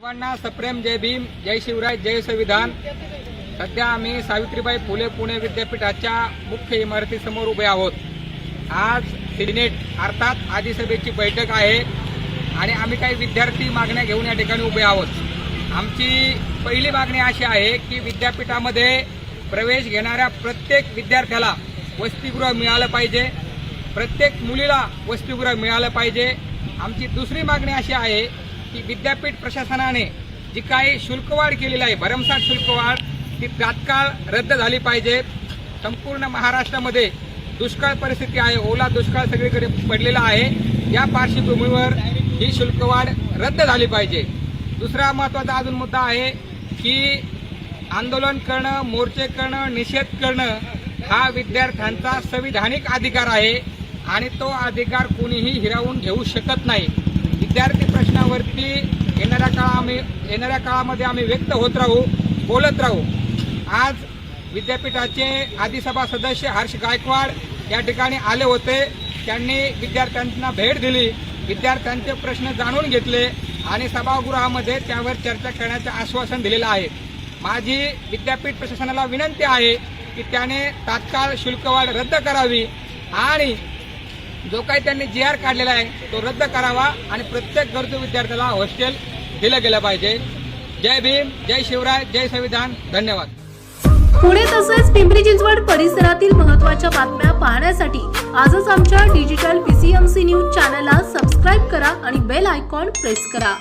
सर्वांना सप्रेम जय भीम जय शिवराय जय संविधान. सध्या आम्ही सावित्रीबाई फुले पुणे विद्यापीठाच्या मुख्य इमारतीसमोर उभे आहोत. आज सिनेट अर्थात आदिसभेची बैठक आहे आणि आम्ही काही विद्यार्थी मागण्या घेऊन या ठिकाणी उभे आहोत. आमची पहिली मागणी अशी आहे की विद्यापीठामध्ये प्रवेश घेणाऱ्या प्रत्येक विद्यार्थ्याला वसतिगृह मिळालं पाहिजे. प्रत्येक मुलीला वसतिगृह मिळालं पाहिजे. आमची दुसरी मागणी अशी आहे की विद्यापीठ प्रशासनाने जी काही शुल्कवाढ केलेली आहे भरमसाठ शुल्कवाढ ती तात्काळ रद्द झाली पाहिजे. संपूर्ण महाराष्ट्रामध्ये दुष्काळ परिस्थिती आहे ओला दुष्काळ सगळीकडे पडलेला आहे. या पार्श्वभूमीवर ही शुल्कवाढ रद्द झाली पाहिजे. दुसरा महत्त्वाचा अजून मुद्दा आहे की आंदोलन करणं मोर्चे करणं निषेध करणं हा विद्यार्थ्यांचा संविधानिक अधिकार आहे आणि तो अधिकार कोणीही हिरावून घेऊ शकत नाही. विद्यार्थी प्रश्नावरती येणाऱ्या काळा आम्ही येणाऱ्या काळामध्ये आम्ही व्यक्त होत राहू बोलत राहू. आज विद्यापीठाचे आदिसभा सदस्य हर्ष गायकवाड या ठिकाणी आले होते. त्यांनी विद्यार्थ्यांना भेट दिली. विद्यार्थ्यांचे प्रश्न जाणून घेतले आणि सभागृहामध्ये त्यावर चर्चा करण्याचे आश्वासन दिलेलं आहे. माझी विद्यापीठ प्रशासनाला विनंती आहे की त्याने तात्काळ शुल्कवाढ रद्द करावी आणि जो काही त्यांनी जी आर काढलेला आहे तो रद्द करावा आणि प्रत्येक गरजू विद्यार्थ्याला हॉस्टेल दिलं गेलं पाहिजे. जय भीम जय शिवराय जय संविधान. धन्यवाद. पुणे तसेच पिंपरी चिंचवड परिसरातील महत्त्वाच्या बातम्या पाहण्यासाठी आजच आमच्या डिजिटल पीसीएमसी न्यूज चॅनलला सबस्क्राईब करा आणि बेल आयकॉन प्रेस करा.